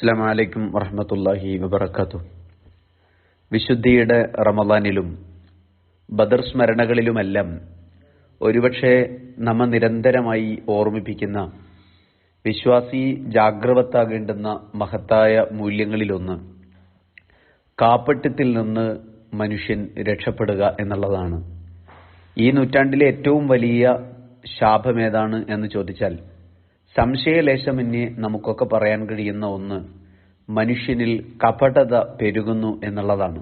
അസ്സാം വലൈക്കും വറഹമത്തല്ലാഹി വബർക്കാത്തു വിശുദ്ധിയുടെ റമദാനിലും ബദർ സ്മരണകളിലുമെല്ലാം ഒരുപക്ഷെ നമ്മ നിരന്തരമായി ഓർമ്മിപ്പിക്കുന്ന വിശ്വാസി ജാഗ്രവത്താകേണ്ടുന്ന മഹത്തായ മൂല്യങ്ങളിലൊന്ന് കാപ്പട്യത്തിൽ നിന്ന് മനുഷ്യൻ രക്ഷപ്പെടുക എന്നുള്ളതാണ്. ഈ നൂറ്റാണ്ടിലെ ഏറ്റവും വലിയ ശാപമേതാണ് എന്ന് ചോദിച്ചാൽ സംശയലേശമന്യേ നമുക്കൊക്കെ പറയാൻ കഴിയുന്ന ഒന്ന് മനുഷ്യനിൽ കപടത പെരുകുന്നു എന്നുള്ളതാണ്.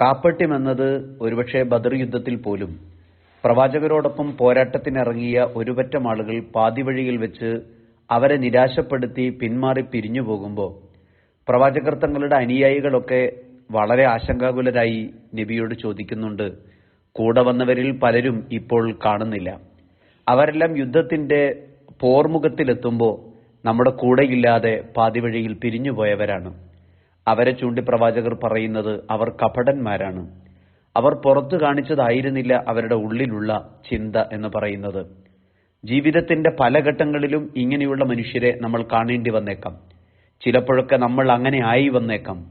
കാപ്പട്യം എന്നത് ഒരുപക്ഷെ ബദർ യുദ്ധത്തിൽ പോലും പ്രവാചകരോടൊപ്പം പോരാട്ടത്തിനിറങ്ങിയ ഒരുപറ്റം ആളുകൾ പാതിവഴിയിൽ വെച്ച് അവരെ നിരാശപ്പെടുത്തി പിന്മാറി പിരിഞ്ഞു പോകുമ്പോൾ പ്രവാചകർ തങ്ങളുടെ അനുയായികളൊക്കെ വളരെ ആശങ്കാകുലരായി നബിയോട് ചോദിക്കുന്നുണ്ട് കൂടെ വന്നവരിൽ പലരും ഇപ്പോൾ കാണുന്നില്ല. അവരെല്ലാം യുദ്ധത്തിന്റെ പോർമുഖത്തിലെത്തുമ്പോൾ നമ്മുടെ കൂടെയില്ലാതെ പാതിവഴിയിൽ പിരിഞ്ഞുപോയവരാണ്. അവരെ ചൂണ്ടി പ്രവാചകർ പറയുന്നത് അവർ കപടന്മാരാണ്. അവർ പുറത്തു കാണിച്ചതായിരുന്നില്ല അവരുടെ ഉള്ളിലുള്ള ചിന്ത എന്ന് പറയുന്നത്. ജീവിതത്തിന്റെ പല ഘട്ടങ്ങളിലും ഇങ്ങനെയുള്ള മനുഷ്യരെ നമ്മൾ കാണേണ്ടി വന്നേക്കാം. ചിലപ്പോഴൊക്കെ നമ്മൾ അങ്ങനെ ആയി വന്നേക്കാം.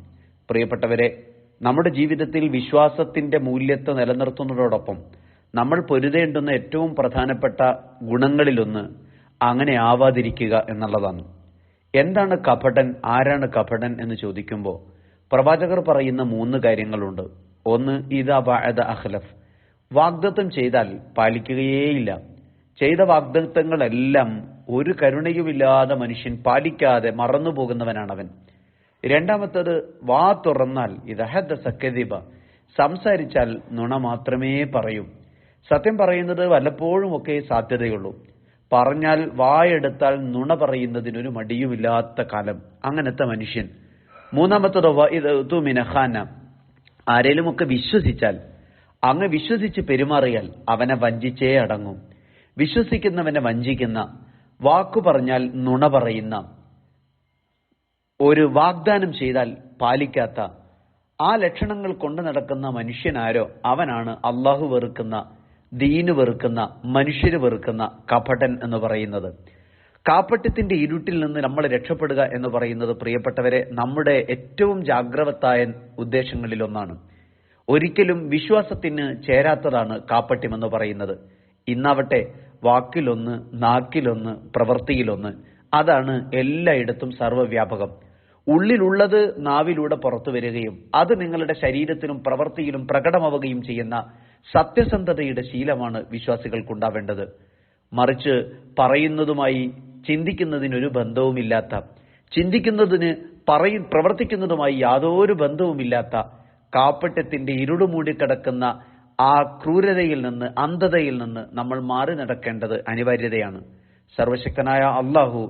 പ്രിയപ്പെട്ടവരെ നമ്മുടെ ജീവിതത്തിൽ വിശ്വാസത്തിന്റെ മൂല്യത്തെ നിലനിർത്തുന്നതോടൊപ്പം നമ്മൾ പൊരുതേണ്ടുന്ന ഏറ്റവും പ്രധാനപ്പെട്ട ഗുണങ്ങളിലൊന്ന് അങ്ങനെ ആവാതിരിക്കുക എന്നുള്ളതാണ്. എന്താണ് കപടൻ? ആരാണ് കപടൻ എന്ന് ചോദിക്കുമ്പോൾ പ്രവാചകർ പറയുന്ന മൂന്ന് കാര്യങ്ങളുണ്ട്. ഒന്ന് ഇതാ ബാഴത അഖ്ലഫ്. വാഗ്ദത്തം ചെയ്താൽ പാലിക്കുകയേയില്ല. ചെയ്ത വാഗ്ദത്തങ്ങളെല്ലാം ഒരു കരുണയുമില്ലാതെ മനുഷ്യൻ പാലിക്കാതെ മറന്നുപോകുന്നവനാണവൻ. രണ്ടാമത്തത് വാ തുറന്നാൽ ഇതഹദ സക്കദിബ സംസാരിച്ചാൽ നുണ മാത്രമേ പറയൂ. സത്യം പറയുന്നത് വല്ലപ്പോഴും ഒക്കെ സാധ്യതയുള്ളൂ. പറഞ്ഞാൽ വായെടുത്താൽ നുണ പറയുന്നതിനൊരു മടിയുമില്ലാത്ത കാലം. അങ്ങനത്തെ മനുഷ്യൻ. മൂന്നാമത്തത് ഇത് മിനഖാന ആരേലുമൊക്കെ വിശ്വസിച്ചാൽ അങ്ങ് വിശ്വസിച്ച് പെരുമാറിയാൽ അവനെ വഞ്ചിച്ചേ അടങ്ങും. വിശ്വസിക്കുന്നവനെ വഞ്ചിക്കുന്ന വാക്കു പറഞ്ഞാൽ നുണ പറയുന്ന ഒരു വാഗ്ദാനം ചെയ്താൽ പാലിക്കാത്ത ആ ലക്ഷണങ്ങൾ കൊണ്ടു നടക്കുന്ന മനുഷ്യനാരോ അവനാണ് അള്ളാഹു വെറുക്കുന്ന ദീന് വെറുക്കുന്ന മനുഷ്യര് വെറുക്കുന്ന കപടൻ എന്ന് പറയുന്നത്. കാപ്പട്യത്തിന്റെ ഇരുട്ടിൽ നിന്ന് നമ്മൾ രക്ഷപ്പെടുക എന്ന് പറയുന്നത് പ്രിയപ്പെട്ടവരെ നമ്മുടെ ഏറ്റവും ജാഗ്രവത്തായ ഉദ്ദേശങ്ങളിൽ ഒന്നാണ് ഒരിക്കലും വിശ്വാസത്തിന് ചേരാത്തതാണ് കാപ്പട്യം എന്ന് പറയുന്നത്. ഇന്നാവട്ടെ വാക്കിലൊന്ന് നാക്കിലൊന്ന് പ്രവൃത്തിയിലൊന്ന് അതാണ് എല്ലായിടത്തും സർവവ്യാപകം. ഉള്ളിലുള്ളത് നാവിലൂടെ പുറത്തു വരികയും അത് നിങ്ങളുടെ ശരീരത്തിലും പ്രവൃത്തിയിലും പ്രകടമാവുകയും ചെയ്യുന്ന സത്യസന്ധതയുടെ ശീലമാണ് വിശ്വാസികൾക്കുണ്ടാവേണ്ടത്. മറിച്ച് പറയുന്നതുമായി ചിന്തിക്കുന്നതിനൊരു ബന്ധവുമില്ലാത്ത ചിന്തിക്കുന്നതിന് പറയു പ്രവർത്തിക്കുന്നതുമായി യാതൊരു ബന്ധവുമില്ലാത്ത കാപ്പട്യത്തിന്റെ ഇരുടുമൂടിക്കിടക്കുന്ന ആ ക്രൂരതയിൽ നിന്ന് അന്ധതയിൽ നിന്ന് നമ്മൾ മാറി നടക്കേണ്ടത് അനിവാര്യതയാണ്. സർവശക്തനായ അള്ളാഹു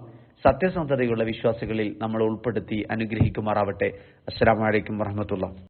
സത്യസന്ധതയുള്ള വിശ്വാസികളിൽ നമ്മൾ ഉൾപ്പെടുത്തി അനുഗ്രഹിക്കുമാറാവട്ടെ. അസ്സാം വലൈക്കും വറഹമത്തുള്ള